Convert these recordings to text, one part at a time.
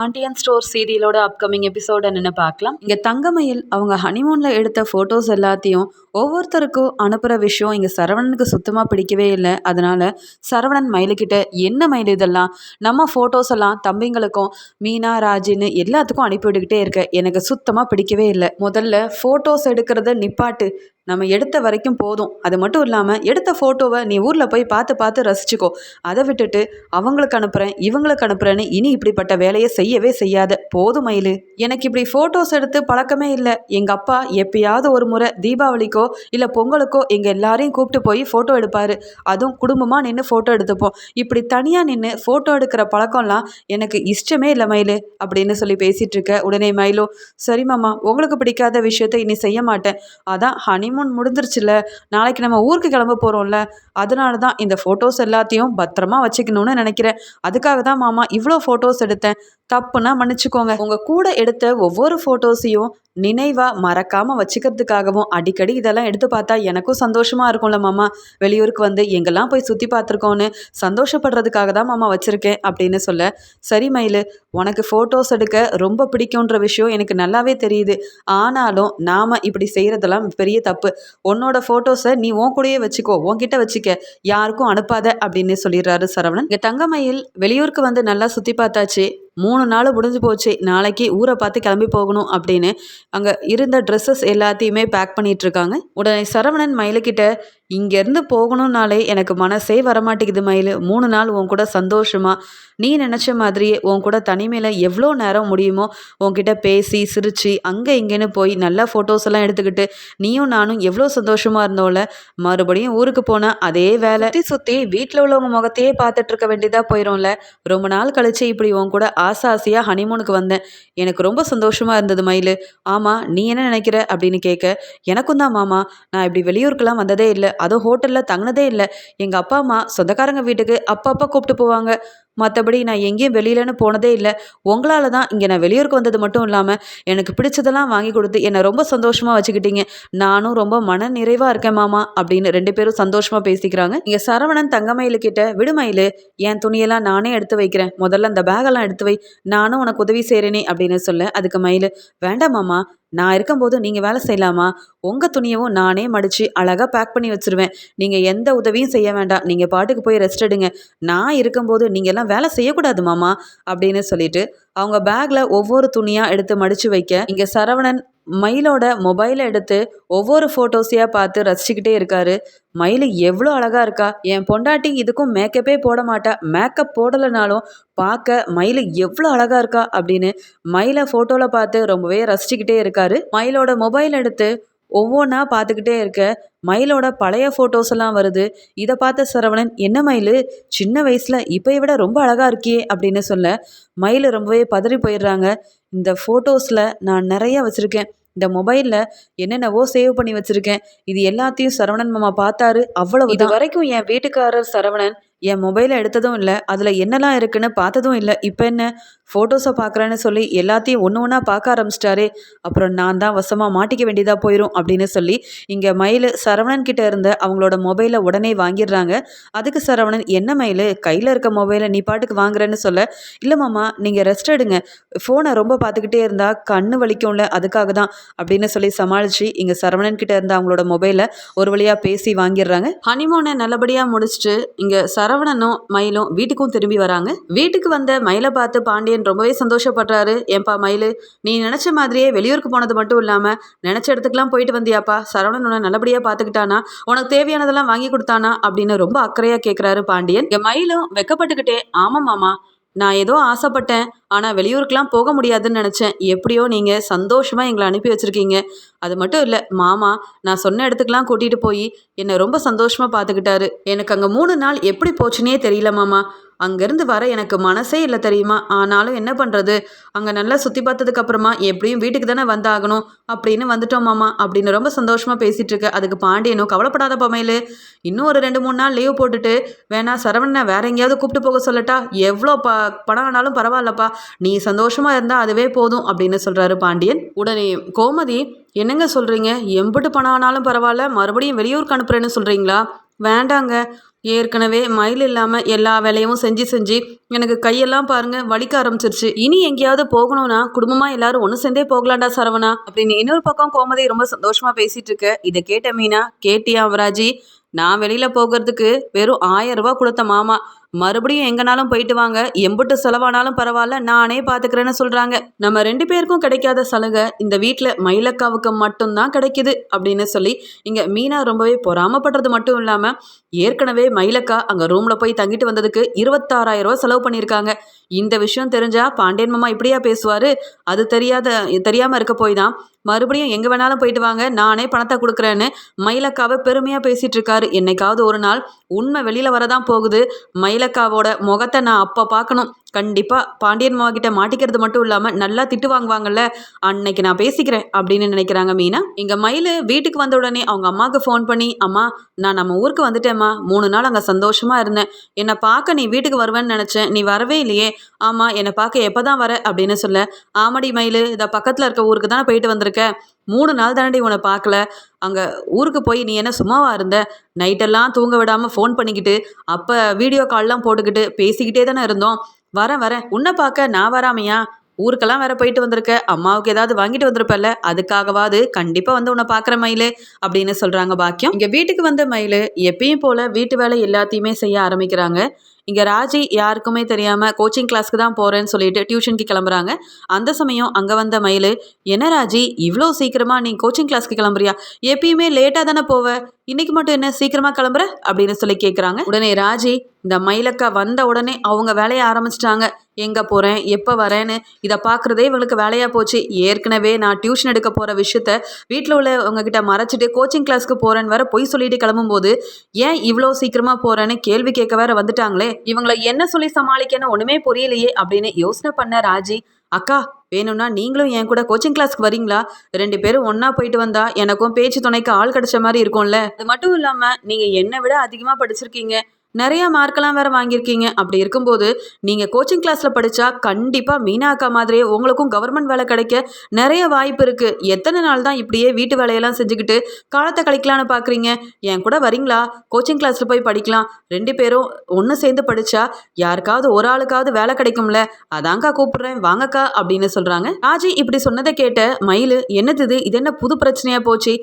Pandian store சீரியலோட upcoming episode என்னென்னு பார்க்கலாம். இங்கே தங்கமயில் அவங்க ஹனிமூனில் எடுத்த ஃபோட்டோஸ் எல்லாத்தையும் ஒவ்வொருத்தருக்கும் அனுப்புகிற விஷயம் இங்கே சரவணனுக்கு சுத்தமாக பிடிக்கவே இல்லை. அதனால் சரவணன் மயிலுக்கிட்ட என்ன மயில் இதெல்லாம்? நம்ம ஃபோட்டோஸ் எல்லாம் தம்பிங்களுக்கும் மீனா ராஜின்னு எல்லாத்துக்கும் அனுப்பிவிட்டுக்கிட்டே இருக்க. எனக்கு சுத்தமாக பிடிக்கவே இல்லை. முதல்ல ஃபோட்டோஸ் எடுக்கிறத நிப்பாட்டு. நம்ம எடுத்த வரைக்கும் போதும். அது மட்டும் இல்லாமல் எடுத்த ஃபோட்டோவை நீ ஊரில் போய் பார்த்து பார்த்து ரசிச்சுக்கோ. அதை விட்டுட்டு அவங்களுக்கு அனுப்புகிறேன் இவங்களுக்கு அனுப்புகிறேன்னு இனி இப்படிப்பட்ட வேலையை செய்யவே செய்யாத. போதும் மயிலு. எனக்கு இப்படி ஃபோட்டோஸ் எடுத்து பழக்கமே இல்லை. எங்கள் அப்பா எப்பயாவது ஒரு முறை தீபாவளிக்கோ இல்லை பொங்கலுக்கோ எங்கள் எல்லாரையும் கூப்பிட்டு போய் ஃபோட்டோ எடுப்பார். அதுவும் குடும்பமாக நின்று ஃபோட்டோ எடுத்துப்போம். இப்படி தனியாக நின்று ஃபோட்டோ எடுக்கிற பழக்கம்லாம் எனக்கு இஷ்டமே இல்லை மயிலு அப்படின்னு சொல்லி பேசிகிட்டு இருக்க உடனே மயிலோ சரி மாமா உங்களுக்கு பிடிக்காத விஷயத்த இனி செய்ய மாட்டேன். அதான் ஹனிமூன் ஹனிமூன் முடிஞ்சிருச்சுல நாளைக்கு நம்ம ஊருக்கு கிளம்ப போகிறோம்ல அதனால தான் இந்த ஃபோட்டோஸ் எல்லாத்தையும் பத்திரமா வச்சுக்கணும்னு நினைக்கிறேன். அதுக்காக தான் மாமா இவ்வளோ ஃபோட்டோஸ் எடுத்தேன். தப்புனா மன்னிச்சுக்கோங்க. உங்கள் கூட எடுத்த ஒவ்வொரு ஃபோட்டோஸையும் நினைவாக மறக்காமல் வச்சுக்கிறதுக்காகவும் அடிக்கடி இதெல்லாம் எடுத்து பார்த்தா எனக்கும் சந்தோஷமாக இருக்கும்ல மாமா. வெளியூருக்கு வந்து எங்கெல்லாம் போய் சுற்றி பார்த்துருக்கோன்னு சந்தோஷப்படுறதுக்காக தான் மாமா வச்சுருக்கேன் அப்படின்னு சொல்ல சரி மயில் உனக்கு ஃபோட்டோஸ் எடுக்க ரொம்ப பிடிக்குன்ற விஷயம் எனக்கு நல்லாவே தெரியுது. ஆனாலும் நாம் இப்படி செய்கிறதெல்லாம் பெரிய தப்பு உன்னோட ஃபோட்டோஸை நீ உன் கூடயே வச்சுக்கோ. உன்கிட்ட வச்சுக்க. யாருக்கும் அனுப்பாத அப்படின்னு சொல்லிடுறாரு சரவணன். இங்கே தங்கமயில் வெளியூருக்கு வந்து நல்லா சுற்றி பார்த்தாச்சு. மூணு நாள் முடிஞ்சு போச்சு. நாளைக்கு ஊரை பார்த்து கிளம்பி போகணும் அப்படின்னு அங்கே இருந்த ட்ரெஸ்ஸஸ் எல்லாத்தையுமே பேக் பண்ணிகிட்ருக்காங்க உடனே சரவணன் மயிலுக்கிட்ட இங்கேருந்து போகணுன்னாலே எனக்கு மனசே வரமாட்டேங்குது மயில். மூணு நாள் உன் கூட சந்தோஷமாக நீ நினச்ச மாதிரியே உன் கூட தனிமையில் எவ்வளோ நேரம் முடியுமோ உன்கிட்ட பேசி சிரித்து அங்கே இங்கேன்னு போய் நல்லா ஃபோட்டோஸ் எல்லாம் எடுத்துக்கிட்டு நீயும் நானும் எவ்வளோ சந்தோஷமாக இருந்தோம்ல மறுபடியும் ஊருக்கு போனால் அதே வேலை. சுற்றி சுற்றி வீட்டில் உள்ளவங்க முகத்தையே பார்த்துட்டு இருக்க வேண்டியதாக போயிடும்ல ரொம்ப நாள் கழிச்சு இப்படி உன் கூட ஆசை ஆசையாக ஹனிமூனுக்கு வந்தேன். எனக்கு ரொம்ப சந்தோஷமாக இருந்தது மயில். ஆமாம் நீ என்ன நினைக்கிற அப்படின்னு கேட்க எனக்கும் தான் மாமா. நான் இப்படி வெளியூருக்கெல்லாம் வந்ததே இல்லை. அதுவும் ஹோட்டலில் தங்கினதே இல்லை. எங்கள் அப்பா அம்மா சொந்தக்காரங்க வீட்டுக்கு அப்பப்போ கூப்பிட்டு போவாங்க. மற்றபடி நான் எங்கேயும் வெளியிலன்னு போனதே இல்லை. உங்களால் தான் இங்கே நான் வெளியூருக்கு வந்தது மட்டும் இல்லாமல் எனக்கு பிடிச்சதெல்லாம் வாங்கி கொடுத்து என்னை ரொம்ப சந்தோஷமாக வச்சுக்கிட்டீங்க. நானும் ரொம்ப மன நிறைவாக இருக்கேன் மாமா அப்படின்னு ரெண்டு பேரும் சந்தோஷமாக பேசிக்கிறாங்க. இங்கே சரவணன் தங்கமயிலு கிட்ட விடுமயிலு என் துணியெல்லாம் நானே எடுத்து வைக்கிறேன். முதல்ல அந்த பேகெல்லாம் எடுத்து வை. நானும் உனக்கு உதவி செய்கிறேனே அப்படின்னு சொல்ல அதுக்கு மயில் வேண்டாம் மாமா நான் இருக்கும்போது நீங்கள் வேலை செய்யலாமா? உங்கள் துணியவும் நானே மடித்து அழகாக பேக் பண்ணி வச்சுருவேன். நீங்கள் எந்த உதவியும் செய்ய வேண்டாம். நீங்கள் பாட்டுக்கு போய் ரெஸ்ட் எடுங்க. நான் இருக்கும்போது நீங்கள் எல்லாம் வேலை செய்யக்கூடாது மாமா அப்படின்னு சொல்லிட்டு அவங்க பேக்கில் ஒவ்வொரு துணியாக எடுத்து மடித்து வைக்க இங்கே சரவணன் மயிலோட மொபைலை எடுத்து ஒவ்வொரு ஃபோட்டோஸையாக பார்த்து ரசிச்சுக்கிட்டே இருக்காரு. மயில் எவ்வளோ அழகாக இருக்கா. என் பொண்டாட்டி இதுக்கும் மேக்கப்பே போட மாட்டா. மேக்கப் போடலைனாலும் பார்க்க மயில் எவ்வளோ அழகாக இருக்கா அப்படின்னு மயிலை ஃபோட்டோவில் பார்த்து ரொம்பவே ரசிச்சுக்கிட்டே இருக்காரு. மயிலோட மொபைல் எடுத்து ஒவ்வொன்றா பார்த்துக்கிட்டே இருக்க மயிலோட பழைய ஃபோட்டோஸ் எல்லாம் வருது. இதை பார்த்த சரவணன் என்ன மயில்? சின்ன வயசில் இப்போ விட ரொம்ப அழகாக இருக்கியே அப்படின்னு சொல்ல மயில் ரொம்பவே பதறி போயிடுறாங்க. இந்த ஃபோட்டோஸில் நான் நிறைய வச்சுருக்கேன். இந்த மொபைலில் என்னென்னவோ சேவ் பண்ணி வச்சுருக்கேன். இது எல்லாத்தையும் சரவணன் மாமா பார்த்தாரு. அவ்வளவு இது வரைக்கும் என் வீட்டுக்காரர் சரவணன் என் மொபைலை எடுத்ததும் இல்லை அதில் என்னெல்லாம் இருக்குன்னு பார்த்ததும் இல்லை. இப்போ என்ன? ஃபோட்டோஸை பார்க்குறேன்னு சொல்லி எல்லாத்தையும் ஒன்று ஒன்றா பார்க்க ஆரம்பிச்சிட்டாரே. அப்புறம் நான் தான் வசமாக மாட்டிக்க வேண்டியதாக போயிடும் அப்படின்னு சொல்லி இங்கே மயில் சரவணன் கிட்ட இருந்த அவங்களோட மொபைலை உடனே வாங்கிடுறாங்க. அதுக்கு சரவணன் என்ன மயில்? கையில் இருக்க மொபைலை நீ பாட்டுக்கு வாங்குறேன்னு சொல்ல? இல்லை மாமா நீங்கள் ரெஸ்ட் எடுங்க. ஃபோனை ரொம்ப பார்த்துக்கிட்டே இருந்தால் கண்ணு வலிக்கும்ல அதுக்காக தான். அப்படின்னு சொல்லி சமாளித்து இங்கே சரவணன் கிட்ட இருந்த அவங்களோட மொபைலை ஒரு வழியாக பேசி வாங்கிடுறாங்க. ஹனிமோனை நல்லபடியாக முடிச்சுட்டு இங்கே சரவணனும் மயிலும் வீட்டுக்கும் திரும்பி வராங்க. வீட்டுக்கு வந்த மயிலை பார்த்து பாண்டியன் ரொம்பவே சந்தோஷப்படுறாரு. ஏன்பா மயில் நீ நினச்ச மாதிரியே வெளியூருக்கு போனது மட்டும் இல்லாமல் நினச்ச இடத்துக்குலாம் போயிட்டு வந்தியாப்பா? சரவணன் உன்னை நல்லபடியாக பார்த்துக்கிட்டானா? உனக்கு தேவையானதெல்லாம் வாங்கி கொடுத்தானா? அப்படின்னு ரொம்ப அக்கறையாக கேட்குறாரு பாண்டியன். என் மயிலும் வெக்கப்பட்டுக்கிட்டே ஆமாம் மாமா நான் ஏதோ ஆசைப்பட்டேன் ஆனால் வெளியூருக்கெலாம் போக முடியாதுன்னு நினச்சேன். எப்படியோ நீங்கள் சந்தோஷமாக எங்களை அனுப்பி வச்சுருக்கீங்க. அது மட்டும் இல்லை மாமா நான் சொன்ன இடத்துக்குலாம் கூட்டிகிட்டு போய் என்னை ரொம்ப சந்தோஷமாக பார்த்துக்கிட்டாரு எனக்கு அங்கே மூணு நாள் எப்படி போச்சுன்னே தெரியல மாமா. அங்கேருந்து வர எனக்கு மனசே இல்லை தெரியுமா? ஆனாலும் என்ன பண்ணுறது அங்கே நல்லா சுற்றி பார்த்ததுக்கு அப்புறமா எப்படியும் வீட்டுக்கு தானே வந்தாகணும்? அப்படின்னு வந்துட்டோம் மாமா. அப்படின்னு ரொம்ப சந்தோஷமாக பேசிகிட்டு இருக்கு. அதுக்கு பாண்டியனும் கவலைப்படாத பமையில் இன்னும் ஒரு ரெண்டு மூணு நாள் லீவ் போட்டுட்டு வேணா சரவணனை வேற எங்கேயாவது கூப்பிட்டு போக சொல்லட்டா? எவ்வளோ ப பணம் ஆனாலும் பரவாயில்லப்பா. நீ சந்தோஷமாக இருந்தால் அதுவே போதும் அப்படின்னு சொல்கிறாரு பாண்டியன். உடனே கோமதி என்னங்க சொல்கிறீங்க எம்பிட்டு பணம் ஆனாலும் பரவாயில்ல மறுபடியும் வெளியூருக்கு அனுப்புகிறேன்னு சொல்கிறீங்களா வேண்டாங்க. ஏற்கனவே மயில் இல்லாமல் எல்லா வேலையும் செஞ்சு செஞ்சு எனக்கு கையெல்லாம் பாருங்க வலிக்க ஆரம்பிச்சிருச்சு. இனி எங்கேயாவது போகணும்னா குடும்பமாக எல்லாரும் ஒன்று சேர்ந்தே போகலாண்டா சரவணா அப்படின்னு இன்னொரு பக்கம் கோமதி ரொம்ப சந்தோஷமா பேசிட்டு இருக்கு. இதை கேட்ட மீனா கேட்டியா அவராஜி நான் வெளியில போகிறதுக்கு வெறும் ஆயிரம் ரூபாய் கொடுத்த மாமா. மறுபடியும் எங்கனாலும் போயிட்டு வாங்க. எம்புட்டு செலவானாலும் பரவாயில்ல நானே பார்த்துக்கிறேன்னு சொல்கிறாங்க நம்ம ரெண்டு பேருக்கும் கிடைக்காத சலுகை இந்த வீட்டில் மயிலக்காவுக்கு மட்டும்தான் கிடைக்குது அப்படின்னு சொல்லி இங்கே மீனா ரொம்பவே பொறாமப்படுறது மட்டும் இல்லாமல் ஏற்கனவே மயிலக்கா அங்கே ரூமில் போய் தங்கிட்டு வந்ததுக்கு இருபத்தாறாயிரம் ரூபா செலவு பண்ணியிருக்காங்க. இந்த விஷயம் தெரிஞ்சா பாண்டியன் மாமா இப்படியா பேசுவார்? அது தெரியாத தெரியாமல் இருக்க போய் தான். மறுபடியும் எங்கே வேணாலும் போயிட்டு வாங்க நானே பணத்தை கொடுக்குறேன்னு மயிலக்காவை பெருமையாக பேசிகிட்டு இருக்காரு. என்னைக்காவது ஒரு நாள் உண்மை வெளியில் வரதான் போகுது. மயிலக்காவோட முகத்தை நான் அப்போ பார்க்கணும். கண்டிப்பாக பாண்டியன் மாமா கிட்ட மாட்டிக்கிறது மட்டும் இல்லாமல் நல்லா திட்டு வாங்குவாங்கல்ல அன்னைக்கு நான் பேசிக்கிறேன் அப்படின்னு நினைக்கிறாங்க மீனா. இங்கே மயில் வீட்டுக்கு வந்த உடனே அவங்க அம்மாவுக்கு ஃபோன் பண்ணி அம்மா நான் நம்ம ஊருக்கு வந்துட்டேம்மா. மூணு நாள் அங்கே சந்தோஷமாக இருந்தேன். என்னை பார்க்க நீ வீட்டுக்கு வருவேன்னு நினச்சேன். நீ வரவே இல்லையே. ஆமாம் என்னை பார்க்க எப்போ தான் வர? அப்படின்னு சொல்ல ஆமடி மயில் இதை பக்கத்தில் இருக்க ஊருக்கு தானே போயிட்டு வந்திருக்க. மூணு நாள் தானடி உன்னை பார்க்கல. அங்கே ஊருக்கு போய் நீ என்ன சும்மாவா இருந்த? நைட்டெல்லாம் தூங்க விடாமல் ஃபோன் பண்ணிக்கிட்டு அப்போ வீடியோ கால்லாம் போட்டுக்கிட்டு பேசிக்கிட்டே தானே இருந்தோம். வரேன் வரேன். உன்னை பார்க்க நான் வராமையா? ஊருக்கெல்லாம் வேற போயிட்டு வந்திருக்க. அம்மாவுக்கு ஏதாவது வாங்கிட்டு வந்திருப்பல்ல. அதுக்காகவாது கண்டிப்பாக வந்து உன்னை பார்க்குற மயிலு அப்படின்னு சொல்கிறாங்க பாக்கியம். இங்க வீட்டுக்கு வந்த மயிலு எப்பயும் போல் வீட்டு வேலை எல்லாத்தையுமே செய்ய ஆரம்பிக்கிறாங்க. இங்கே ராஜி யாருக்குமே தெரியாமல் கோச்சிங் கிளாஸ்க்கு தான் போகிறேன்னு சொல்லிட்டு டியூஷனுக்கு கிளம்புறாங்க. அந்த சமயம் அங்கே வந்த மயில் என்ன ராஜி இவ்வளோ சீக்கிரமாக நீ கோச்சிங் கிளாஸ்க்கு கிளம்புறியா? எப்பயுமே லேட்டாக தானே போவ? இன்னைக்கு மட்டும் என்ன சீக்கிரமாக கிளம்புற? அப்படின்னு சொல்லி கேட்குறாங்க உடனே ராஜி இந்த மயிலக்கா வந்த உடனே அவங்க வேலையை ஆரம்பிச்சிட்டாங்க. எங்கே போகிறேன் எப்போ வரேன்னு? இதை பார்க்குறதே இவங்களுக்கு வேலையாக போச்சு. ஏற்கனவே நான் டியூஷன் எடுக்க போகிற விஷயத்த வீட்டில் உள்ளவங்க கிட்ட மறைச்சிட்டு கோச்சிங் கிளாஸ்க்கு போகிறேன்னு வேற பொய் சொல்லிட்டு கிளம்பும்போது ஏன் இவ்வளோ சீக்கிரமாக போகிறேன்னு கேள்வி கேட்க வேற வந்துட்டாங்களே? இவங்களை என்ன சொல்லி சமாளிக்கன்னு ஒன்றுமே புரியலையே? அப்படின்னு யோசனை பண்ண ராஜி அக்கா வேணும்னா நீங்களும் என் கூட கோச்சிங் கிளாஸ்க்கு வரீங்களா? ரெண்டு பேரும் ஒன்றா போயிட்டு வந்தா எனக்கும் பேச்சு துணைக்கு ஆள் கிடைச்ச மாதிரி இருக்கும்ல. அது மட்டும் இல்லாமல் நீங்கள் என்னை விட அதிகமாக படிச்சிருக்கீங்க. நிறைய மார்க்கெல்லாம் வேற வாங்கியிருக்கீங்க. அப்படி இருக்கும்போது நீங்கள் கோச்சிங் கிளாஸில் படித்தா கண்டிப்பாக மீனா அக்கா மாதிரியே உங்களுக்கும் கவர்மெண்ட் வேலை கிடைக்க நிறைய வாய்ப்பு இருக்குது எத்தனை நாள் தான் இப்படியே வீட்டு வேலையெல்லாம் செஞ்சுக்கிட்டு காலத்தை கழிக்கலான்னு பார்க்குறீங்க என் கூட வரீங்களா? கோச்சிங் கிளாஸில் போய் படிக்கலாம். ரெண்டு பேரும் ஒன்று சேர்ந்து படித்தா யாருக்காவது ஒரு ஆளுக்காவது வேலை கிடைக்கும்ல. அதாங்க்கா கூப்பிடுறேன். வாங்கக்கா அப்படின்னு சொல்கிறாங்க ராஜி இப்படி சொன்னதை கேட்ட மயில் என்னது இது? இது என்ன புது பிரச்சனையாக போச்சு?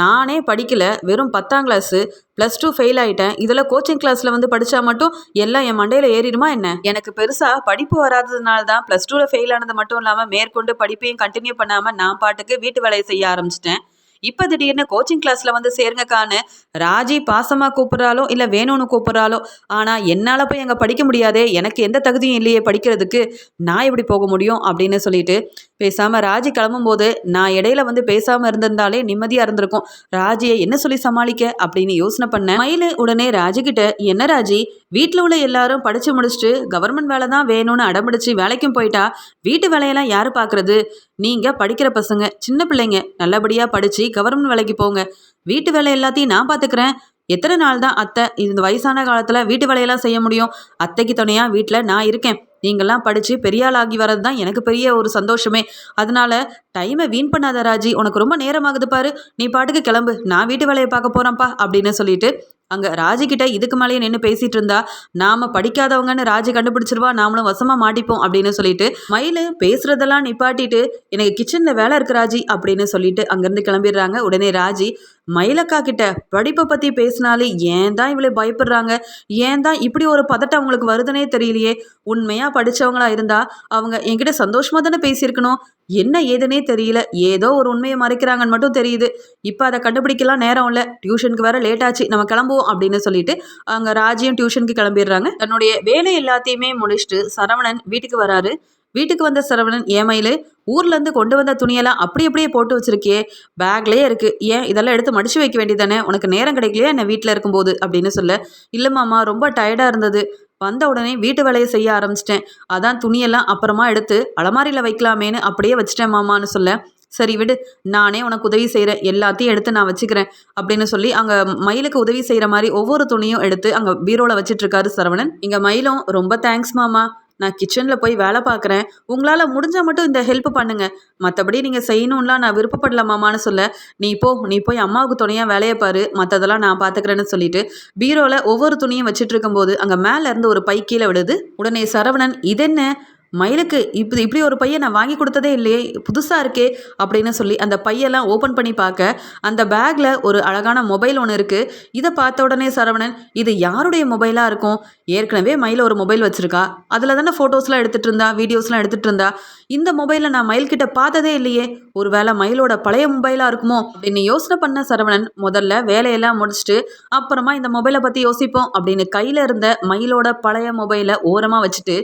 நானே படிக்கல. வெறும் பத்தாம் கிளாஸு ப்ளஸ் டூ ஃபெயில் ஆகிட்டேன் இதில் கோச்சிங் கிளாஸில் வந்து படித்தா மட்டும் எல்லாம் என் மண்டையில் ஏறிடுமா என்ன? எனக்கு பெருசாக படிப்பு வராததுனால தான் ப்ளஸ் டூவில் ஃபெயில் ஆனது மட்டும் இல்லாமல் மேற்கொண்டு படிப்பையும் கண்டினியூ பண்ணாமல் நான் பாட்டுக்கு வீட்டு வேலையை செய்ய ஆரம்பிச்சிட்டேன். இப்போ திடீர்னு கோச்சிங் கிளாஸில் வந்து சேருங்கக்கான்னு ராஜி பாசமாக கூப்பிட்றாலோ இல்லை வேணும்னு கூப்பிட்றாலோ ஆனால் என்னால் போய் அங்கே படிக்க முடியாதே எனக்கு எந்த தகுதியும் இல்லையே படிக்கிறதுக்கு. நான் எப்படி போக முடியும் அப்படின்னு சொல்லிட்டு பேசாமல் ராஜி கிளம்பும்போது நான் இடையில வந்து பேசாமல் இருந்திருந்தாலே நிம்மதியாக இருந்திருக்கும். ராஜியை என்ன சொல்லி சமாளிக்க? அப்படின்னு யோசனை பண்ணேன் மயிலு உடனே ராஜிக்கிட்ட என்ன ராஜி? வீட்டில் உள்ள எல்லாரும் படித்து முடிச்சுட்டு கவர்மெண்ட் வேலை தான் வேணும்னு அடம்பிடிச்சு வேலைக்கும் போயிட்டா? வீட்டு வேலையெல்லாம் யார் பார்க்குறது நீங்கள் படிக்கிற பசங்க சின்ன பிள்ளைங்க நல்லபடியாக படித்து கவர்மெண்ட் வேலைக்கு போங்க. வீட்டு வேலை எல்லாத்தையும் நான் பார்த்துக்கிறேன் எத்தனை நாள் தான் அத்தை இந்த வயசான காலத்தில் வீட்டு வேலையெல்லாம் செய்ய முடியும்? அத்தைக்கு துணையாக வீட்டில் நான் இருக்கேன். நீங்கள்லாம் படித்து பெரியாளாகி வர்றது தான் எனக்கு பெரிய ஒரு சந்தோஷமே. அதனால டைமை வீண் பண்ணாத ராஜி உனக்கு ரொம்ப நேரமாகுது பாரு. நீ பாட்டுக்கு கிளம்பு. நான் வீட்டு வேலையை பார்க்க போகிறேன்ப்பா அப்படின்னு சொல்லிட்டு அங்கே ராஜிக்கிட்ட இதுக்கு மேலேயே நின்று பேசிகிட்டு இருந்தா நாம் படிக்காதவங்கன்னு ராஜி கண்டுபிடிச்சிருவா நாமளும் வசமாக மாட்டிப்போம் அப்படின்னு சொல்லிட்டு மயில் பேசுகிறதெல்லாம் நிப்பாட்டிட்டு எனக்கு கிச்சனில் வேலை இருக்கு ராஜி அப்படின்னு சொல்லிட்டு அங்கேருந்து கிளம்பிடுறாங்க. உடனே ராஜி மயிலக்கா கிட்ட படிப்பை பற்றி பேசினாலே ஏன் தான் இவ்வளோ பயப்படுறாங்க? ஏன் தான் இப்படி ஒரு பதட்டம் அவங்களுக்கு வருதுன்னே தெரியலையே. உண்மையாக படித்தவங்களா இருந்தால் அவங்க என்கிட்ட சந்தோஷமாக தானே பேசியிருக்கணும். என்ன ஏதுனே தெரியல. ஏதோ ஒரு உண்மையை மறைக்கிறாங்கன்னு மட்டும் தெரியுது. இப்போ அதை கண்டுபிடிக்கலாம் நேரம் இல்லை. டியூஷனுக்கு வேற லேட் ஆச்சு. நம்ம கிளம்புவோம் அப்படின்னு சொல்லிட்டு அங்கே ராஜியும் டியூஷனுக்கு கிளம்பிடுறாங்க. தன்னுடைய வேலை எல்லாத்தையுமே முடிச்சுட்டு சரவணன் வீட்டுக்கு வராரு. வீட்டுக்கு வந்த சரவணன் ஏமையில் ஊர்லேருந்து கொண்டு வந்த துணியெல்லாம் அப்படி அப்படியே போட்டு வச்சிருக்கியே. பேக்லேயே இருக்குது ஏன் இதெல்லாம் எடுத்து மடிச்சு வைக்க வேண்டியதானே? உனக்கு நேரம் கிடைக்கலையா? என்ன வீட்டில் இருக்கும்போது? அப்படின்னு சொல்ல இல்லை மாமா ரொம்ப டயர்டாக இருந்தது. வந்த உடனே வீட்டு வேலையை செய்ய ஆரம்பிச்சிட்டேன். அதான் துணியெல்லாம் அப்புறமா எடுத்து அலமாரியில் வைக்கலாமேன்னு அப்படியே வச்சிட்டேன் மாமான்னு சொல்ல சரி விடு. நானே உனக்கு உதவி செய்கிறேன் எல்லாத்தையும் எடுத்து நான் வச்சுக்கிறேன். அப்படின்னு சொல்லி அங்கே மயிலுக்கு உதவி செய்கிற மாதிரி ஒவ்வொரு துணியும் எடுத்து அங்கே பீரோவில் வச்சிட்ருக்காரு சரவணன். இங்கே மயிலும் ரொம்ப தேங்க்ஸ் மாமா. நான் கிச்சனில் போய் வேலை பார்க்குறேன். உங்களால் முடிஞ்சால் மட்டும் இந்த ஹெல்ப் பண்ணுங்க. மற்றபடி நீங்கள் செய்யணும்லாம் நான் விருப்பப்படல மாமான்னு சொல்ல. நீ போ நீ போய் அம்மாவுக்கு துணையாக வேலையை பாரு. மற்றதெல்லாம் நான் பார்த்துக்கிறேன்னு சொல்லிட்டு பீரோவில் ஒவ்வொரு துணியும் வச்சுட்டு இருக்கும்போது அங்கே மேலே இருந்து ஒரு பை கீழே விடுது உடனே சரவணன் இதென்ன? மயிலுக்கு இப்படி இப்படி ஒரு பையன் நான் வாங்கி கொடுத்ததே இல்லையே புதுசாக இருக்கே அப்படின்னு சொல்லி அந்த பையெல்லாம் ஓப்பன் பண்ணி பார்க்க அந்த பேக்கில் ஒரு அழகான மொபைல் ஒன்று இருக்குது இதை பார்த்த உடனே சரவணன் இது யாருடைய மொபைலாக இருக்கும்? ஏற்கனவே மயில் ஒரு மொபைல் வச்சுருக்கா? அதில் தானே ஃபோட்டோஸ்லாம் எடுத்துகிட்டு இருந்தா வீடியோஸ்லாம் எடுத்துகிட்டு இருந்தா? இந்த மொபைலில் நான் மயில்கிட்ட பார்த்ததே இல்லையே. ஒரு வேளை மயிலோட பழைய மொபைலாக இருக்குமோ? அப்படின்னு யோசனை பண்ண சரவணன் முதல்ல வேலையெல்லாம் முடிச்சுட்டு அப்புறமா இந்த மொபைலை பற்றி யோசிப்போம் அப்படின்னு கையில் இருந்த மயிலோட பழைய மொபைலை ஓரமாக வச்சுட்டு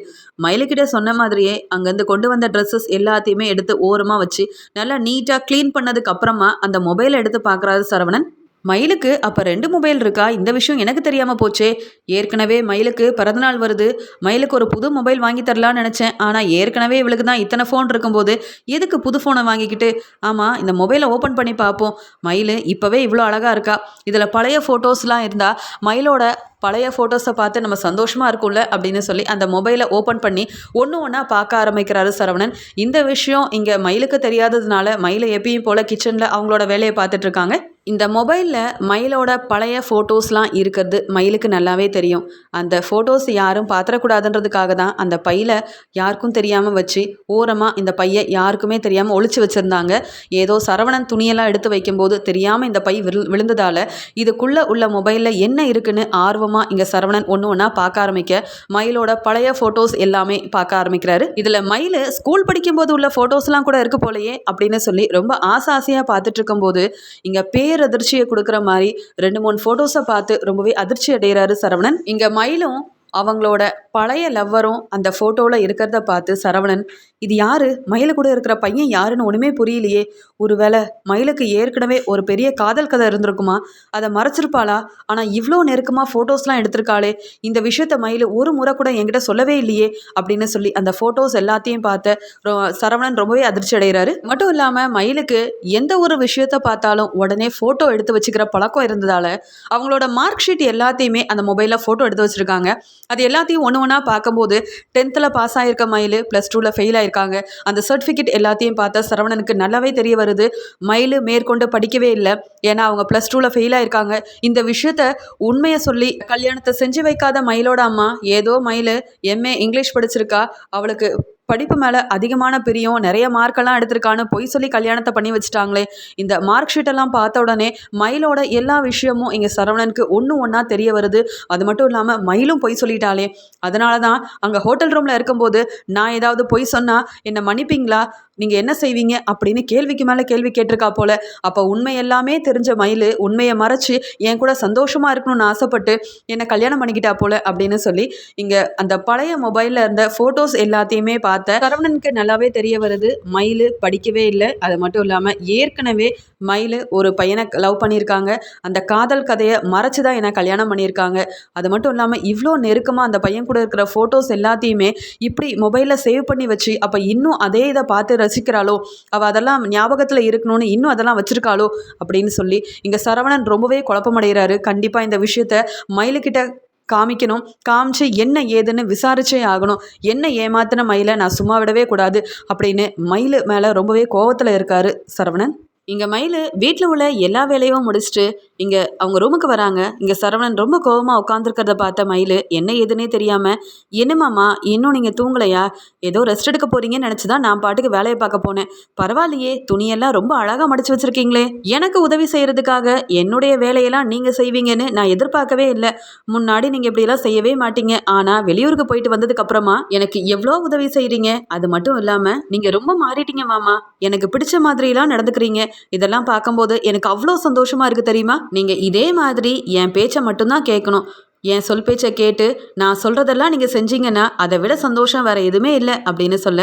மயிலுக்கிட்ட சொன்ன மாதிரியே அங்கேருந்து கொண்டு வந்த ட்ரெஸ்ஸஸ் எல்லாத்தையுமே எடுத்து ஓரமாக வச்சு நல்லா நீட்டாக க்ளீன் பண்ணதுக்கு அப்புறமா அந்த மொபைலை எடுத்து பார்க்குறாரு சரவணன். மயிலுக்கு அப்போ ரெண்டு மொபைல் இருக்கா? இந்த விஷயம் எனக்கு தெரியாமல் போச்சே. ஏற்கனவே மயிலுக்கு பிறந்தநாள் வருது. மயிலுக்கு ஒரு புது மொபைல் வாங்கி தரலான்னு நினச்சேன். ஆனால் ஏற்கனவே இவளுக்கு தான் இத்தனை ஃபோன் இருக்கும்போது எதுக்கு புது ஃபோனை வாங்கிக்கிட்டு? ஆமாம் இந்த மொபைலை ஓப்பன் பண்ணி பார்ப்போம். மயில் இப்போவே இவ்வளோ அழகாக இருக்கா? இதில் பழைய ஃபோட்டோஸ்லாம் இருந்தால் மயிலோட பழைய ஃபோட்டோஸை பார்த்து நம்ம சந்தோஷமாக இருக்கும்ல அப்படின்னு சொல்லி அந்த மொபைலை ஓப்பன் பண்ணி ஒன்று ஒன்றா பார்க்க ஆரம்பிக்கிறாரு சரவணன். இந்த விஷயம் இங்கே மயிலுக்கு தெரியாததுனால மயிலை எப்பயும் போல் கிச்சனில் அவங்களோட வேலையை பார்த்துட்ருக்காங்க இந்த மொபைலில் மயிலோட பழைய ஃபோட்டோஸ்லாம் இருக்கிறது மயிலுக்கு நல்லாவே தெரியும். அந்த ஃபோட்டோஸ் யாரும் பார்த்துடக்கூடாதுன்றதுக்காக தான் அந்த பையில் யாருக்கும் தெரியாமல் வச்சு ஓரமாக இந்த பையை யாருக்குமே தெரியாமல் ஒழிச்சு வச்சுருந்தாங்க. ஏதோ சரவணன் துணியெல்லாம் எடுத்து வைக்கும்போது தெரியாமல் இந்த பை விழு விழுந்ததால் இதுக்குள்ளே உள்ள மொபைலில் என்ன இருக்குன்னு ஆர்வமாக இங்கே சரவணன் ஒன்று ஒன்றா பார்க்க ஆரம்பிக்க மயிலோட பழைய ஃபோட்டோஸ் எல்லாமே பார்க்க ஆரம்பிக்கிறாரு. இதில் மயில் ஸ்கூல் படிக்கும்போது உள்ள ஃபோட்டோஸ்லாம் கூட இருக்கு போலயே அப்படின்னு சொல்லி ரொம்ப ஆசை ஆசையாக பார்த்துட்டு இருக்கும்போது இங்கே பேரதிர்ச்சியை கொடுக்குற மாதிரி ரெண்டு மூணு ஃபோட்டோஸை பார்த்து ரொம்பவே அதிர்ச்சி அடைகிறாரு சரவணன். இங்கே மயிலும் அவங்களோட பழைய லவ்வரும் அந்த ஃபோட்டோவில் இருக்கிறத பார்த்து சரவணன் இது யாரு? மயில கூட இருக்கிற பையன் யாருன்னு ஒன்றுமே புரியலையே. ஒருவேளை மயிலுக்கு ஏற்கனவே ஒரு பெரிய காதல் கதை இருந்திருக்குமா? அதை மறைச்சிருப்பாளா? ஆனால் இவ்வளோ நெருக்கமாக ஃபோட்டோஸ்லாம் எடுத்திருக்காளே. இந்த விஷயத்த மயில் ஒரு முறை கூட என்கிட்ட சொல்லவே இல்லையே அப்படின்னு சொல்லி அந்த ஃபோட்டோஸ் எல்லாத்தையும் பார்த்த ரொ- சரவணன் ரொம்பவே அதிர்ச்சி அடைகிறாரு. மட்டும் இல்லாமல் மயிலுக்கு எந்த ஒரு விஷயத்த பார்த்தாலும் உடனே ஃபோட்டோ எடுத்து வச்சுக்கிற பழக்கம் இருந்ததால் அவங்களோட மார்க் ஷீட் எல்லாத்தையுமே அந்த மொபைலில் ஃபோட்டோ எடுத்து வச்சுருக்காங்க. அது எல்லாத்தையும் ஒன்று ஒன்றா பார்க்கும்போது டென்த்தில் பாஸ் ஆகிருக்க மயில் ப்ளஸ் டூவில் ஃபெயில் ஆயிருக்காங்க. அந்த சர்டிஃபிகேட் எல்லாத்தையும் பார்த்தா சரவணனுக்கு நல்லாவே தெரிய வருது. மயில் மேற்கொண்டு படிக்கவே இல்லை. ஏன்னா அவங்க ப்ளஸ் டூவில் ஃபெயில் ஆயிருக்காங்க. இந்த விஷயத்த உண்மையை சொல்லி கல்யாணத்தை செஞ்சு வைக்காத மயிலோட அம்மா ஏதோ மயில் எம்ஏ இங்கிலீஷ் படிச்சிருக்கா. அவளுக்கு படிப்பு மேலே அதிகமான பிரியம் நிறைய மார்க்கெல்லாம் எடுத்திருக்கான்னு பொய் சொல்லி கல்யாணத்தை பண்ணி வச்சுட்டாங்களே. இந்த மார்க் ஷீட்டெல்லாம் பார்த்த உடனே மயிலோட எல்லா விஷயமும் இங்கே சரவணனுக்கு ஒன்று ஒன்றா தெரிய வருது. அது மட்டும் இல்லாமல் மயிலும் பொய் சொல்லிட்டாளே. அதனால தான் அங்கே ஹோட்டல் ரூமில் இருக்கும்போது நான் ஏதாவது பொய் சொன்னால் என்னை மன்னிப்பீங்களா? நீங்கள் என்ன செய்வீங்க அப்படின்னு கேள்விக்கு மேலே கேள்வி கேட்டிருக்கா போல. அப்போ உண்மை எல்லாமே தெரிஞ்ச மயில் உண்மையை மறைச்சு என் கூட சந்தோஷமாக இருக்கணும்னு ஆசைப்பட்டு என்னை கல்யாணம் பண்ணிக்கிட்டா போல அப்படின்னு சொல்லி இங்கே அந்த பழைய மொபைலில் இருந்த ஃபோட்டோஸ் எல்லாத்தையுமே பார்த்த சரவணனுக்கு நல்லாவே தெரிய வருது. மயில் படிக்கவே இல்லை. அது மட்டும் இல்லாமல் ஏற்கனவே மயில் ஒரு பையனை லவ் பண்ணியிருக்காங்க. அந்த காதல் கதையை மறைச்சு தான் என்னை கல்யாணம் பண்ணியிருக்காங்க. அது மட்டும் இல்லாமல் இவ்வளோ நெருக்கமாக அந்த பையன் கூட இருக்கிற ஃபோட்டோஸ் எல்லாத்தையுமே இப்படி மொபைலில் சேவ் பண்ணி வச்சு அப்போ இன்னும் அதே இதை பார்த்து ரசிக்கிறாளோ? அவள் அதெல்லாம் ஞாபகத்தில் இருக்கணும்னு இன்னும் அதெல்லாம் வச்சுருக்காளோ? அப்படின்னு சொல்லி இங்கே சரவணன் ரொம்பவே குழப்பமடைகிறாரு. கண்டிப்பாக இந்த விஷயத்த மயிலுக்கிட்ட காமிக்கணும். காமிச்சு என்ன ஏதுன்னு விசாரிச்சே ஆகணும். என்ன ஏமாத்தின மயிலை நான் சும்மா விடவே கூடாது அப்படின்னு மயில் மேலே ரொம்பவே கோவத்தில் இருக்காரு சரவணன். இங்கே மயில் வீட்டில் உள்ள எல்லா வேலையும் முடிச்சுட்டு இங்கே அவங்க ரூமுக்கு வராங்க. இங்கே சரவணன் ரொம்ப கோவமாக உட்காந்துருக்கிறத பார்த்த மயில் என்ன ஏதுன்னே தெரியாமல் என்னமாம்மா இன்னும் நீங்கள் தூங்கலையா? ஏதோ ரெஸ்ட் எடுக்க போறீங்கன்னு நினச்சி தான் நான் பாட்டுக்கு வேலையை பார்க்க போனேன். பரவாயில்லையே துணியெல்லாம் ரொம்ப அழகாக மடிச்சு வச்சுருக்கீங்களே. எனக்கு உதவி செய்கிறதுக்காக என்னுடைய வேலையெல்லாம் நீங்கள் செய்வீங்கன்னு நான் எதிர்பார்க்கவே இல்லை. முன்னாடி நீங்கள் இப்படியெல்லாம் செய்யவே மாட்டீங்க. ஆனால் வெளியூருக்கு போயிட்டு வந்ததுக்கப்புறமா எனக்கு எவ்வளோ உதவி செய்கிறீங்க அது மட்டும் இல்லாமல் நீங்கள் ரொம்ப மாறிட்டீங்க மாமா. எனக்கு பிடிச்ச மாதிரிலாம் நடந்துக்கிறீங்க. இதெல்லாம் பார்க்கும்போது எனக்கு அவ்வளோ சந்தோஷமாக இருக்குது தெரியுமா? நீங்கள் இதே மாதிரி என் பேச்சை மட்டும்தான் கேட்கணும். என் சொல் பேச்சை கேட்டு நான் சொல்கிறதெல்லாம் நீங்கள் செஞ்சீங்கன்னா அதை விட சந்தோஷம் வேறு எதுவுமே இல்லை அப்படின்னு சொல்ல.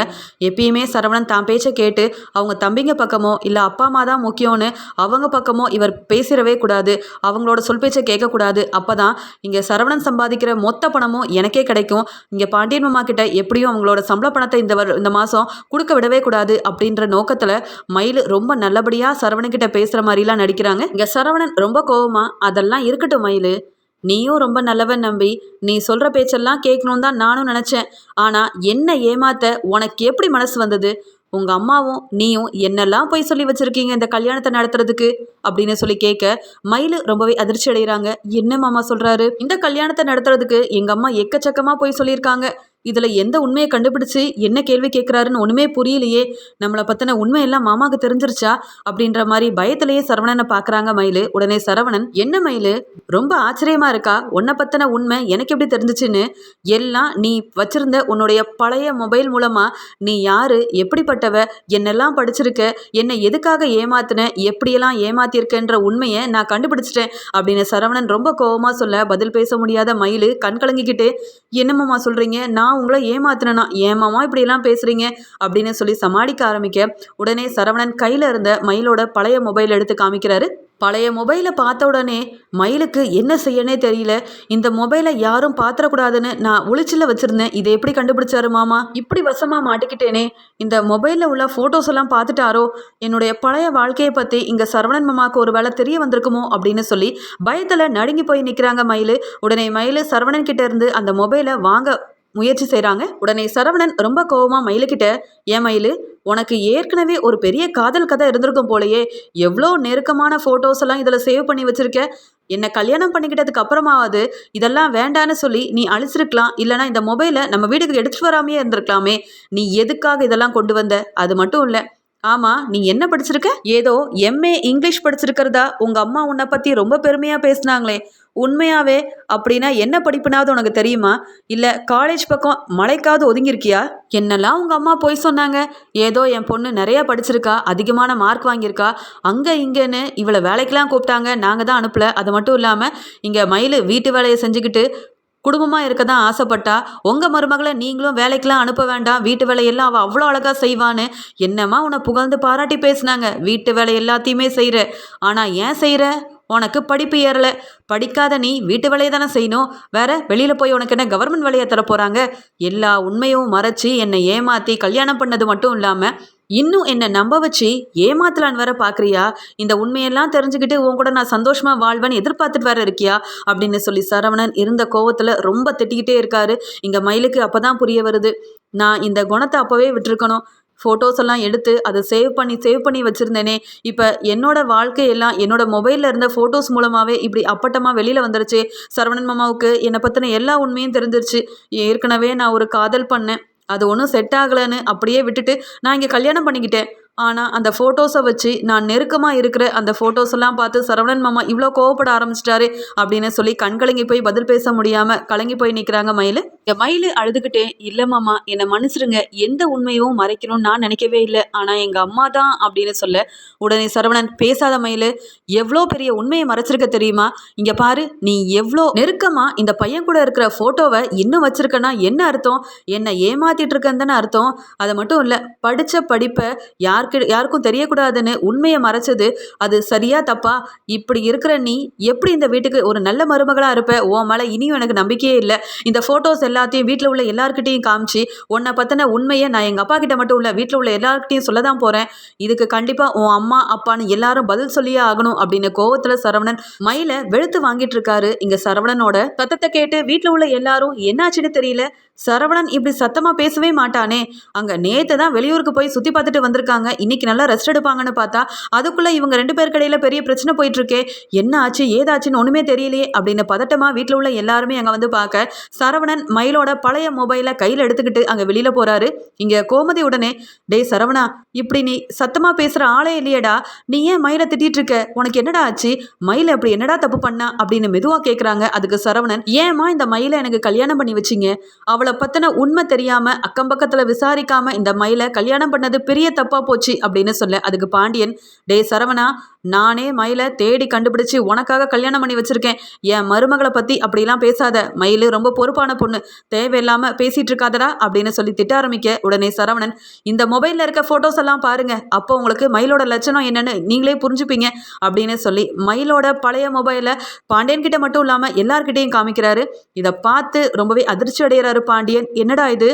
எப்பயுமே சரவணன் தான் பேச்சை கேட்டு அவங்க தம்பிங்க பக்கமோ இல்லை அப்பா அம்மா தான் முக்கியம்னு அவங்க பக்கமோ இவர் பேசிடவே கூடாது அவங்களோட சொல் பேச்சை கேட்கக்கூடாது. அப்போ தான் இங்கே சரவணன் சம்பாதிக்கிற மொத்த பணமும் எனக்கே கிடைக்கும். இங்கே பாண்டியன் மாமா கிட்ட எப்படியும் அவங்களோட சம்பள பணத்தை இந்த வரு இந்த மாதம் கொடுக்க விடவே கூடாது அப்படின்ற நோக்கத்தில் மயில் ரொம்ப நல்லபடியாக சரவணன் கிட்ட பேசுகிற மாதிரிலாம் நடிக்கிறாங்க. இங்கே சரவணன் ரொம்ப கோவமாக அதெல்லாம் இருக்கட்டும் மயில். நீயும் ரொம்ப நல்லவன் நம்பி. நீ சொல்கிற பேச்செல்லாம் கேட்கணும் தான் நானும் நினச்சேன். ஆனால் என்ன ஏமாத்த உனக்கு எப்படி மனசு வந்தது? உங்கள் அம்மாவும் நீயும் என்னெல்லாம் போய் சொல்லி வச்சுருக்கீங்க இந்த கல்யாணத்தை நடத்துறதுக்கு? அப்படின்னு சொல்லி கேட்க மயிலு ரொம்பவே அதிர்ச்சி அடைகிறாங்க என்ன மாமா சொல்கிறாரு இந்த கல்யாணத்தை நடத்துறதுக்கு எங்கள் அம்மா எக்கச்சக்கமாக போய் சொல்லியிருக்காங்க. இதில் எந்த உண்மையை கண்டுபிடிச்சு என்ன கேள்வி கேட்குறாருன்னு ஒன்றுமே புரியலையே. நம்மளை பற்றின உண்மையெல்லாம் மாமாவுக்கு தெரிஞ்சிருச்சா? அப்படின்ற மாதிரி பயத்திலேயே சரவணனை பார்க்குறாங்க மயிலு. உடனே சரவணன் என்ன மயிலு? ரொம்ப ஆச்சரியமா இருக்கா? உன்னை பற்றின உண்மை எனக்கு எப்படி தெரிஞ்சிச்சுன்னு? எல்லாம் நீ வச்சிருந்த உன்னுடைய பழைய மொபைல் மூலமாக நீ யாரு? எப்படிப்பட்டவ? என்னெல்லாம் படிச்சிருக்க? என்னை எதுக்காக ஏமாத்தின? எப்படியெல்லாம் ஏமாத்தியிருக்கன்ற உண்மையை நான் கண்டுபிடிச்சிட்டேன். அப்படின்னு சரவணன் ரொம்ப கோவமாக சொல்ல பதில் பேச முடியாத மயிலு கண் கலங்கிக்கிட்டு என்னம்மாம்மா சொல்கிறீங்க நான் உங்களை ஏமாத்தினேனா? ஏமாமா இப்படியெல்லாம் பேசுகிறீங்க அப்படின்னு சொல்லி சமாளிக்க ஆரம்பிக்க உடனே சரவணன் கையில் இருந்த மயிலோட பழைய மொபைல் எடுத்து காமிக்கிறாரு. பழைய மொபைலை பார்த்த உடனே மயிலுக்கு என்ன செய்யனே தெரியல. இந்த மொபைலை யாரும் பாத்திரக்கூடாதுன்னு நான் ஒளிச்சில் வச்சுருந்தேன். இதை எப்படி கண்டுபிடிச்சாரு மாமா? இப்படி வசமாக மாட்டிக்கிட்டேனே. இந்த மொபைலில் உள்ள ஃபோட்டோஸ் எல்லாம் பார்த்துட்டாரோ? என்னுடைய பழைய வாழ்க்கையை பற்றி இங்கே சரவணன் மாமாவுக்கு ஒரு வேலை தெரிய வந்திருக்குமோ? அப்படின்னு சொல்லி பயத்தில் நடுங்கி போய் நிற்கிறாங்க மயில். உடனே மயில் சரவணன் கிட்டே இருந்து அந்த மொபைலை வாங்க முயற்சி செய்கிறாங்க உடனே சரவணன் ரொம்ப கோவமாக மயிலுக்கிட்ட ஏன் மயில் உனக்கு ஏற்கனவே ஒரு பெரிய காதல் கதை இருந்திருக்கும் போலயே எவ்வளோ நெருக்கமான ஃபோட்டோஸ் எல்லாம் இதில் சேவ் பண்ணி வச்சிருக்க? என்னை கல்யாணம் பண்ணிக்கிட்டதுக்கு அப்புறமாவது இதெல்லாம் வேண்டான்னு சொல்லி நீ அழிச்சிருக்கலாம். இல்லைனா இந்த மொபைலை நம்ம வீட்டுக்கு எடுத்துட்டு வராமையே இருந்திருக்கலாமே. நீ எதுக்காக இதெல்லாம் கொண்டு வந்த? அது மட்டும் இல்லை. ஆமாம் நீ என்ன படிச்சிருக்க? ஏதோ எம்ஏ இங்கிலீஷ் படிச்சிருக்கிறதா? உங்கள் அம்மா உன்னை பற்றி ரொம்ப பெருமையாக பேசுனாங்களே. உண்மையாவே அப்படின்னா என்ன படிப்புனாவது உனக்கு தெரியுமா? இல்லை காலேஜ் பக்கம் மழைக்காவது ஒதுங்கியிருக்கியா? என்னெல்லாம் உங்கள் அம்மா போய் சொன்னாங்க. ஏதோ என் பொண்ணு நிறையா படிச்சிருக்கா அதிகமான மார்க் வாங்கியிருக்கா. அங்கே இங்கேன்னு இவளை வேலைக்கெலாம் கூப்பிட்டாங்க. நாங்கள் தான் அனுப்பல. அது மட்டும் இல்லாமல் இங்கே மயில் வீட்டு வேலையை செஞ்சுக்கிட்டு குடும்பமாக இருக்க தான் ஆசைப்பட்டா உங்கள் மருமகளை நீங்களும் வேலைக்கெலாம் அனுப்ப வேண்டாம் வீட்டு வேலையெல்லாம் அவள் அவ்வளோ அழகாக செய்வான்னு. என்னம்மா உன்னை புகழ்ந்து பாராட்டி பேசினாங்க. வீட்டு வேலை எல்லாத்தையுமே செய்கிற ஆனால் ஏன் செய்கிற உனக்கு படிப்பு ஏறலை. படிக்காத நீ வீட்டு வேலையை தானே செய்யணும். வேற வெளியில் போய் உனக்கு என்ன கவர்மெண்ட் வேலையை தர போகிறாங்க எல்லா உண்மையும் மறைச்சி என்னை ஏமாற்றி கல்யாணம் பண்ணது மட்டும் இல்லாமல் இன்னும் என்னை நம்ப வச்சு ஏமாத்தலான்னு வேற பார்க்குறியா இந்த உண்மையெல்லாம் தெரிஞ்சுக்கிட்டு உன் கூட நான் சந்தோஷமாக வாழ்வேன்னு எதிர்பார்த்துட்டு வேற இருக்கியா? அப்படின்னு சொல்லி சரவணன் இருந்த கோவத்தில் ரொம்ப திட்டிக்கிட்டே இருக்காரு. இங்கே மயிலுக்கு அப்போ தான் புரிய வருது. நான் இந்த குணத்தை அப்போவே விட்டுருக்கணும். ஃபோட்டோஸ் எல்லாம் எடுத்து அதை சேவ் பண்ணி சேவ் பண்ணி வச்சுருந்தேனே. இப்போ என்னோட வாழ்க்கையெல்லாம் என்னோட மொபைலில் இருந்த ஃபோட்டோஸ் மூலமாகவே இப்படி அப்பட்டமாக வெளியில் வந்துருச்சு. சரவணன் மாமாவுக்கு என்னை பற்றின எல்லா உண்மையும் தெரிஞ்சிருச்சு. ஏற்கனவே நான் ஒரு காதல் பண்ணேன். அது ஒன்றும் செட் ஆகலைன்னு அப்படியே விட்டுட்டு நான் இங்கே கல்யாணம் பண்ணிக்கிட்டேன். ஆனால் அந்த ஃபோட்டோஸை வச்சு நான் நெருக்கமாக இருக்கிற அந்த ஃபோட்டோஸ் எல்லாம் பார்த்து சரவணன் மாமா இவ்வளோ கோவப்பட ஆரம்பிச்சிட்டாரு அப்படின்னு சொல்லி கண்கலங்கி போய் பதில் பேச முடியாமல் கலங்கி போய் நிற்கிறாங்க மயில். என் மயில் அழுதுகிட்டே இல்லை மாமா என்னை மன்னிச்சிருங்க. எந்த உண்மையும் மறைக்கணும்னு நான் நினைக்கவே இல்லை. ஆனால் எங்கள் அம்மா தான் அப்படின்னு சொல்ல உடனே சரவணன் பேசாத மயில். எவ்வளோ பெரிய உண்மையை மறைச்சிருக்க தெரியுமா? இங்கே பாரு நீ எவ்வளோ நெருக்கமாக இந்த பையன் கூட இருக்கிற ஃபோட்டோவை இன்னும் வச்சிருக்கனா என்ன அர்த்தம்? என்னை ஏமாத்திட்டு இருக்கேன்னு தானே அர்த்தம்? அது மட்டும் இல்லை படித்த படிப்பை யார் யாருக்கு யாருக்கும் தெரியக்கூடாதுன்னு உண்மையை மறைச்சது அது சரியா தப்பா? இப்படி இருக்கிற நீ எப்படி இந்த வீட்டுக்கு ஒரு நல்ல மருமகளாக இருப்ப? உன் மேலே இனியும் எனக்கு நம்பிக்கையே இல்லை. இந்த ஃபோட்டோஸ் எல்லாத்தையும் வீட்டில் உள்ள எல்லாருக்கிட்டையும் காமிச்சு உன்னை பற்றின உண்மையை நான் எங்கள் அப்பா கிட்ட மட்டும் இல்லை வீட்டில் உள்ள எல்லாருக்கிட்டையும் சொல்ல தான் போகிறேன் இதுக்கு கண்டிப்பாக உன் அம்மா அப்பான்னு எல்லாரும் பதில் சொல்லியே ஆகணும் அப்படின்னு கோவத்தில் சரவணன் மயில வெளுத்து வாங்கிட்டு இருக்காரு. இங்கே சரவணனோட சத்தத்தை கேட்டு வீட்டில் உள்ள எல்லாரும் என்னாச்சுன்னு தெரியல. சரவணன் இப்படி சத்தமாக பேசவே மாட்டானே. அங்கே நேற்று தான் வெளியூருக்கு போய் சுற்றி பார்த்துட்டு வந்திருக்காங்க. இன்னைக்கு நல்லா ரெஸ்ட் எடுப்பாங்கன்னு பார்த்தா அதுக்குள்ளே இவங்க ரெண்டு பேர் கடையில் பெரிய பிரச்சனை போயிட்டுருக்கே. என்ன ஆச்சு ஏதாச்சுன்னு ஒன்றுமே தெரியலையே அப்படின்னு பதட்டமாக வீட்டில் உள்ள எல்லாருமே அங்கே வந்து பார்க்க சரவணன் மயிலோட பழைய மொபைலை கையில் எடுத்துக்கிட்டு அங்கே வெளியில் போகிறாரு இங்கே கோமதி உடனே டேய் சரவணா இப்படி நீ சத்தமாக பேசுகிற ஆளே இல்லையடா. நீ ஏன் மயிலை திட்டிட்டு இருக்க? உனக்கு என்னடா ஆச்சு? மயில் அப்படி என்னடா தப்பு பண்ணா? அப்படின்னு மெதுவாக கேட்குறாங்க அதுக்கு சரவணன் ஏமா இந்த மயிலை எனக்கு கல்யாணம் பண்ணி வச்சிங்க? அவ பற்றின உண்மை தெரியாமல் அக்கம் பக்கத்தில் விசாரிக்காமல் இந்த மயிலை கல்யாணம் பண்ணது பெரிய தப்பாக போச்சு அப்படின்னு சொல்ல அதுக்கு பாண்டியன் டே சரவணா நானே மயிலை தேடி கண்டுபிடிச்சு உனக்காக கல்யாணம் பண்ணி வச்சிருக்கேன். என் மருமகளை பற்றி அப்படிலாம் பேசாத. மயில் ரொம்ப பொறுப்பான பொண்ணு. தேவையில்லாமல் பேசிகிட்டு இருக்காதடா அப்படின்னு சொல்லி திட்ட ஆரம்பிக்க உடனே சரவணன் இந்த மொபைலில் இருக்க ஃபோட்டோஸ் எல்லாம் பாருங்க. அப்போ உங்களுக்கு மயிலோட லட்சணம் என்னன்னு நீங்களே புரிஞ்சுப்பீங்க. அப்படின்னு சொல்லி மயிலோட பழைய மொபைலை பாண்டியன் கிட்ட மட்டும் இல்லாமல் எல்லார்கிட்டையும் காமிக்கிறாரு. இதை பார்த்து ரொம்பவே அதிர்ச்சி அடைகிறாரு பாண்டியன். என்னடா இது?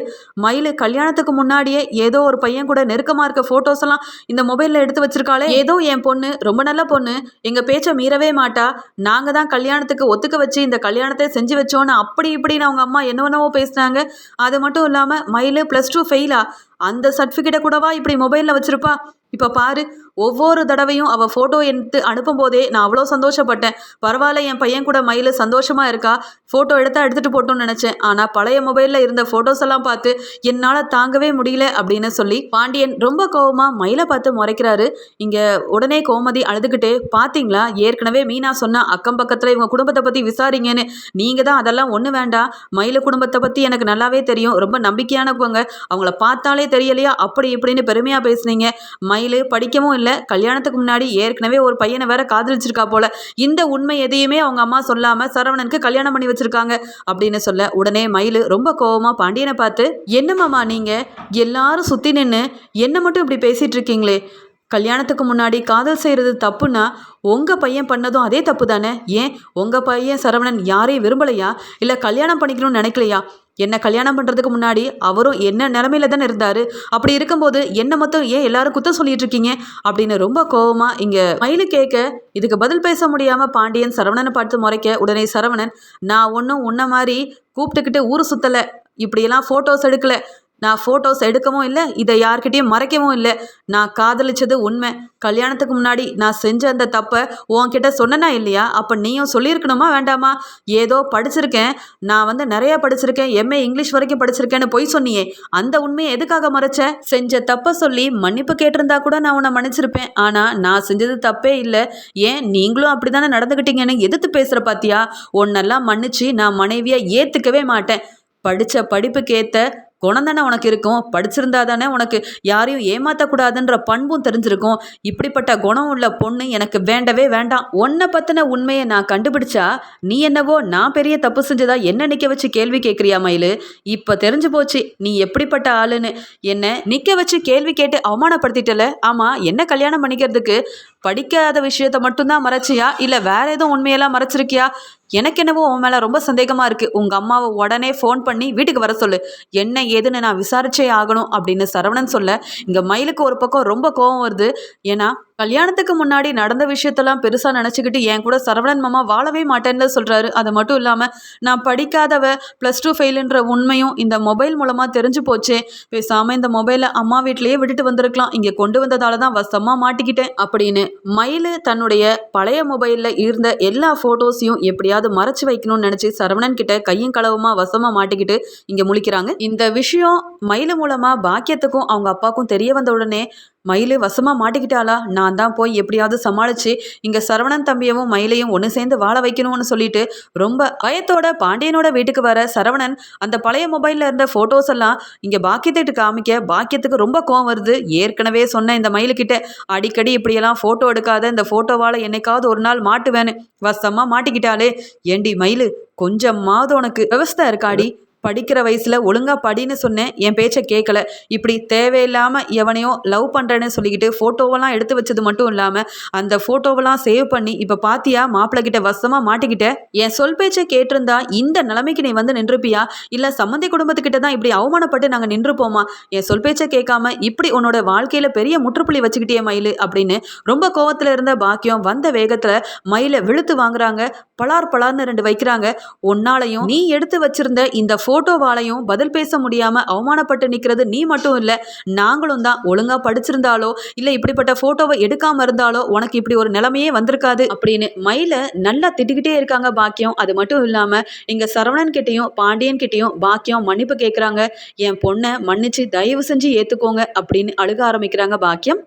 மயில் கல்யாணத்துக்கு முன்னாடியே ஏதோ ஒரு பையன் கூட நெருக்கமாக இருக்க ஃபோட்டோஸ் எல்லாம் இந்த மொபைலில் எடுத்து வச்சிருக்காளே. ஏதோ என் பொண்ணு ரொம்ப ரொம்ப நல்ல பொண்ணு. எங்கள் பேச்சை மீறவே மாட்டா. நாங்கள் தான் கல்யாணத்துக்கு ஒத்துக்க வச்சு இந்த கல்யாணத்தை செஞ்சு வச்சோன்னு அப்படி இப்படின்னு அவங்க அம்மா என்னவென்னவோ பேசுனாங்க. அது மட்டும் இல்லாமல் மயிலு ப்ளஸ் டூ ஃபெயிலா அந்த சர்டிஃபிகேட்டை கூடவா இப்படி மொபைலில் வச்சுருப்பா? இப்போ பாரு ஒவ்வொரு தடவையும் அவள் ஃபோட்டோ எடுத்து அனுப்பும்போதே நான் அவ்வளோ சந்தோஷப்பட்டேன். பரவாயில்ல என் பையன் கூட மயில் சந்தோஷமாக இருக்கா? ஃபோட்டோ எடுத்தா எடுத்துகிட்டு போட்டோம்னு நினச்சேன். ஆனால் பழைய மொபைலில் இருந்த ஃபோட்டோஸ் எல்லாம் பார்த்து என்னால் தாங்கவே முடியல அப்படின்னு சொல்லி பாண்டியன் ரொம்ப கோவமாக மயிலை பார்த்து முறைக்கிறாரு. இங்கே உடனே கோமதி அழுதுகிட்டு பார்த்தீங்களா ஏற்கனவே மீனா சொன்னால் அக்கம் பக்கத்தில் இவங்க குடும்பத்தை பற்றி விசாரிங்கன்னு. நீங்கள் தான் அதெல்லாம் ஒன்று வேண்டாம். மயில குடும்பத்தை பற்றி எனக்கு நல்லாவே தெரியும். ரொம்ப நம்பிக்கையானவங்க. அவங்கள பார்த்தாலே தெரியலையா? அப்படி இப்படின்னு பெருமையாக பேசுனீங்க. மயிலு படிக்கவும் இல்லை. கல்யாணத்துக்கு முன்னாடி ஏற்கனவே ஒரு பையனை வேற காதலிச்சிருக்கா போல. இந்த உண்மை எதையுமே அவங்க அம்மா சொல்லாமல் சரவணனுக்கு கல்யாணம் பண்ணி வச்சிருக்காங்க அப்படின்னு சொல்ல உடனே மயில் ரொம்ப கோவமா பாண்டியனை பார்த்து என்னம்மாமா நீங்கள் எல்லாரும் சுற்றி நின்று என்ன மட்டும் இப்படி பேசிகிட்டு இருக்கீங்களே? கல்யாணத்துக்கு முன்னாடி காதல் செய்கிறது தப்புன்னா உங்கள் பையன் பண்ணதும் அதே தப்பு தானே? ஏன்? உங்கள் பையன் சரவணன் யாரையும் விரும்பலையா? இல்லை கல்யாணம் பண்ணிக்கணும்னு நினைக்கலையா? என்னை கல்யாணம் பண்ணுறதுக்கு முன்னாடி அவரும் என்ன நிலமையில தானே இருந்தார்? அப்படி இருக்கும்போது என்ன மொத்தம் ஏன் எல்லாரும் குத்தம் சொல்லிட்டு இருக்கீங்க? அப்படின்னு ரொம்ப கோவமாக இங்கே மயிலு கேட்க இதுக்கு பதில் பேச முடியாமல் பாண்டியன் சரவணனை பார்த்து முறைக்க உடனே சரவணன் நான் ஒன்றும் உன்ன மாதிரி கூப்பிட்டுக்கிட்டு ஊர் சுற்றலை இப்படியெல்லாம் ஃபோட்டோஸ் எடுக்கலை. நான் ஃபோட்டோஸ் எடுக்கவும் இல்லை இதை யார்கிட்டயும் மறைக்கவும் இல்லை. நான் காதலிச்சது உண்மை. கல்யாணத்துக்கு முன்னாடி நான் செஞ்ச அந்த தப்பை உன்கிட்ட சொன்னனா இல்லையா? அப்போ நீயும் சொல்லியிருக்கணுமா வேண்டாமா? ஏதோ படிச்சிருக்கேன். நான் வந்து நிறைய படிச்சிருக்கேன். எம்ஏ இங்கிலீஷ் வரைக்கும் படிச்சிருக்கேன்னு பொய் சொன்னியே. அந்த உண்மையை எதுக்காக மறைச்ச? செஞ்ச தப்பை சொல்லி மன்னிப்பு கேட்டிருந்தா கூட நான் உன்னை மன்னிச்சிருப்பேன். ஆனால் நான் செஞ்சது தப்பே இல்லை. ஏன் நீங்களும் அப்படி தானே நடந்துக்கிட்டீங்கன்னு எதிர்த்து பேசுகிற பாத்தியா? உன்னெல்லாம் மன்னிச்சு நான் மனைவியாக ஏற்றுக்கவே மாட்டேன். படித்த படிப்புக்கேற்ற குணம் தானே உனக்கு இருக்கும்? படிச்சிருந்தா தானே உனக்கு யாரையும் ஏமாற்றக்கூடாதுன்ற பண்பும் தெரிஞ்சிருக்கும். இப்படிப்பட்ட குணம் உள்ள பொண்ணு எனக்கு வேண்டவே வேண்டாம். உன்னை பற்றின உண்மையை நான் கண்டுபிடிச்சா நீ என்னவோ நான் பெரிய தப்பு செஞ்சதா என்ன நிற்க வச்சு கேள்வி கேட்குறியா மயிலு? இப்போ தெரிஞ்சு போச்சு. நீ எப்படிப்பட்ட ஆளுன்னு. என்ன நிற்க வச்சு கேள்வி கேட்டு அவமானப்படுத்திட்டல? ஆமாம் என்ன கல்யாணம் பண்ணிக்கிறதுக்கு? படிக்காத விஷயத்த மட்டும்தான் மறைச்சியா? இல்லை வேற எதுவும் உண்மையெல்லாம் மறைச்சிருக்கியா? எனக்கு என்னவோ உன் மேலே ரொம்ப சந்தேகமாக இருக்குது உங்கள் அம்மாவை உடனே ஃபோன் பண்ணி வீட்டுக்கு வர சொல்லு. என்ன ஏதுன்னு நான் விசாரிச்சே ஆகணும் அப்படின்னு சரவணன் சொல்ல இங்கே மயிலுக்கு ஒரு பக்கம் ரொம்ப கோவம் வருது. ஏன்னா கல்யாணத்துக்கு முன்னாடி நடந்த விஷயத்தெல்லாம் பெருசாக நினச்சிக்கிட்டு என் கூட சரவணன் மாமா வாழவே மாட்டேன்னு சொல்கிறாரு அது மட்டும் இல்லாமல் நான் படிக்காதவ ப்ளஸ் டூ ஃபெயிலுன்ற உண்மையும் இந்த மொபைல் மூலமாக தெரிஞ்சு போச்சே. பேசாமல் இந்த மொபைலை அம்மா வீட்லேயே விட்டுட்டு வந்திருக்கலாம். இங்கே கொண்டு வந்ததால தான் வசமாக மாட்டிக்கிட்டேன் அப்படின்னு மயில் தன்னுடைய பழைய மொபைலில் இருந்த எல்லா ஃபோட்டோஸையும் எப்படியாவது மறைச்சு வைக்கணும்னு நினச்சி சரவணன் கிட்ட கையும் களவுமாக வசமாக மாட்டிக்கிட்டு இங்கே முழிக்கிறாங்க. இந்த விஷயம் மயில் மூலமாக பாக்கியத்துக்கும் அவங்க அப்பாவுக்கும் தெரிய வந்த உடனே மயில் வசமாக மாட்டிக்கிட்டாளா? நான் தான் போய் எப்படியாவது சமாளித்து இங்கே சரவணன் தம்பியவும் மயிலையும் ஒன்று சேர்ந்து வாழ வைக்கணும்னு சொல்லிட்டு ரொம்ப பயத்தோட பாண்டியனோட வீட்டுக்கு வர சரவணன் அந்த பழைய மொபைலில் இருந்த ஃபோட்டோஸ் எல்லாம் இங்கே பாக்கியத்திட்டு காமிக்க பாக்கியத்துக்கு ரொம்ப கோவம் வருது. ஏற்கனவே சொன்ன இந்த மயிலுக்கிட்ட அடிக்கடி இப்படியெல்லாம் ஃபோட்டோ எடுக்காத இந்த ஃபோட்டோவால் என்னைக்காவது ஒரு நாள் மாட்டுவேன்னு வசமாக மாட்டிக்கிட்டாலே ஏண்டி மயில் கொஞ்சமாவது உனக்கு விவஸ்தை இருக்காடி? படிக்கிற வயசில் ஒழுங்காக படின்னு சொன்னேன். என் பேச்சை கேட்கல இப்படி தேவையில்லாமல் எவனையோ லவ் பண்ணுறேன்னு சொல்லிக்கிட்டு ஃபோட்டோவெல்லாம் எடுத்து வச்சது மட்டும் இல்லாமல் அந்த ஃபோட்டோவெல்லாம் சேவ் பண்ணி இப்போ பாத்தியா மாப்பிள்ளை கிட்ட வசமாக மாட்டிக்கிட்ட? என் சொல் பேச்சை கேட்டிருந்தா இந்த நிலைமைக்கு நீ வந்து நின்றுப்பியா? இல்லை சம்மந்தி குடும்பத்துக்கிட்ட தான் இப்படி அவமானப்பட்டு நாங்கள் நின்றுப்போமா? என் சொல் பேச்சை கேட்காம இப்படி உன்னோட வாழ்க்கையில் பெரிய முற்றுப்புள்ளி வச்சுக்கிட்டே மயில் அப்படின்னு ரொம்ப கோவத்தில் இருந்த பாக்கியம் வந்த வேகத்தில் மயிலை விழுத்து வாங்குறாங்க. பலார் பலார்னு ரெண்டு வைக்கிறாங்க. ஒன்னாலையும் நீ எடுத்து வச்சிருந்த இந்த ஃபோட்டோவாலையும் பதில் பேச முடியாமல் அவமானப்பட்டு நிற்கிறது நீ மட்டும் இல்லை. நாங்களும் தான் ஒழுங்காக படிச்சிருந்தாலோ இல்லை இப்படிப்பட்ட ஃபோட்டோவை எடுக்காமல் இருந்தாலோ உனக்கு இப்படி ஒரு நிலைமையே வந்திருக்காது அப்படின்னு மயில நல்லா திட்டிக்கிட்டே இருக்காங்க பாக்கியம். அது மட்டும் இல்லாமல் இங்க சரவணன் கிட்டேயும் பாண்டியன் கிட்டையும் பாக்கியம் மன்னிப்பு கேட்குறாங்க என் பொண்ணை மன்னிச்சு தயவு செஞ்சு ஏற்றுக்கோங்க அப்படின்னு அழுக ஆரம்பிக்கிறாங்க பாக்கியம்.